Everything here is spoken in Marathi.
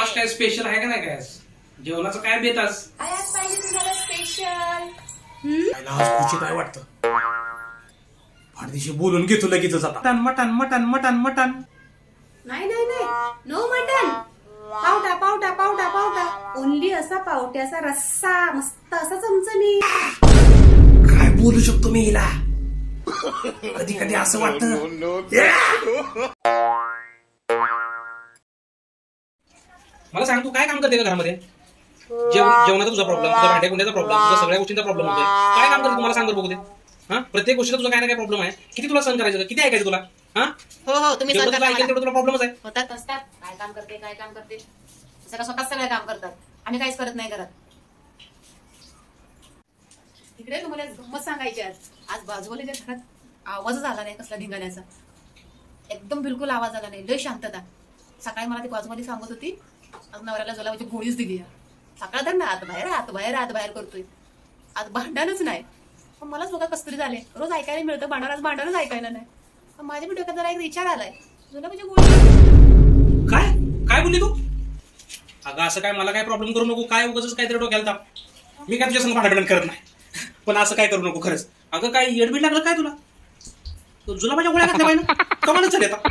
आज काय स्पेशल आहे का नाही काय? जेवणाचं काय बेत आज? काय आज पाहिजे तुम्हाला स्पेशल खायला आज खुशीत आहे वाटतं. फारदिशी बोलून घेतो लगेच आता. मटन मटन मटन मटन नाही नाही नाही. नो मटन पावटा पावटा पावटा पावटा. ओनली असा पावट्याचा रस्सा मस्त असा चमचमी काय बोलू शकतो मी हिला? कधी कधी असं वाटतं. मला सांग तू काय काम करते का घरामध्ये? जेवण जेवणाचा तुझा प्रॉब्लेम तुझा भांड्या कुंड्याचा प्रॉब्लेम तुझा सगळ्या गोष्टींचा प्रॉब्लेम होतोय. काय काम करते तुम्हाला सांग बरं बघू दे. हा? प्रत्येक गोष्टीचा तुझा काय ना काय प्रॉब्लेम आहे. किती तुला सहन करायचं? किती ऐकायचं तुला? हा? हो हो तुम्ही जेवढं स्वतः तुला ऐकायचं तेवढं तुला प्रॉब्लेमच आहे. होतात असतात काय काम करते काय काम करते? सगळं स्वतःच सगळं काम करतात. आम्ही काहीच करत नाही करत इकडे तुम्हाला गंमत सांगायची आज आज घरात आवाजच आला नाही कसला धिंगाण्याचा एकदम बिलकुल आवाज आला नाही. लय शांतता. सकाळी मला ती बाजूवाली सांगत होती आज नवऱ्याला जुलाबाची म्हणजे गोळीच दिली आहे. सकाळ तर ना आत बाहेर आत बाहेर आत बाहेर करतोय. आज भांडणच नाही. पण मलाच बघा कसतरी झाले रोज ऐकायला मिळतं भांडण आज भांडणच ऐकायला नाही. पण माझ्या पण डोक्यात जरा एक विचार आलाय. जुलाबाची म्हणजे गोळी काय? काय बोलली तू? अगं असं काय मला काय प्रॉब्लेम करू नको? काय उगाच काहीतरी डोक्याला मी काय तुझ्या संग भांडण करत नाही. पण असं काय करू नको? खरंच. अगं काय येडबीड लागलं काय तुला? जुलाबाच्या गोळ्या घातल्या पाहिजे कमालच झाली आता.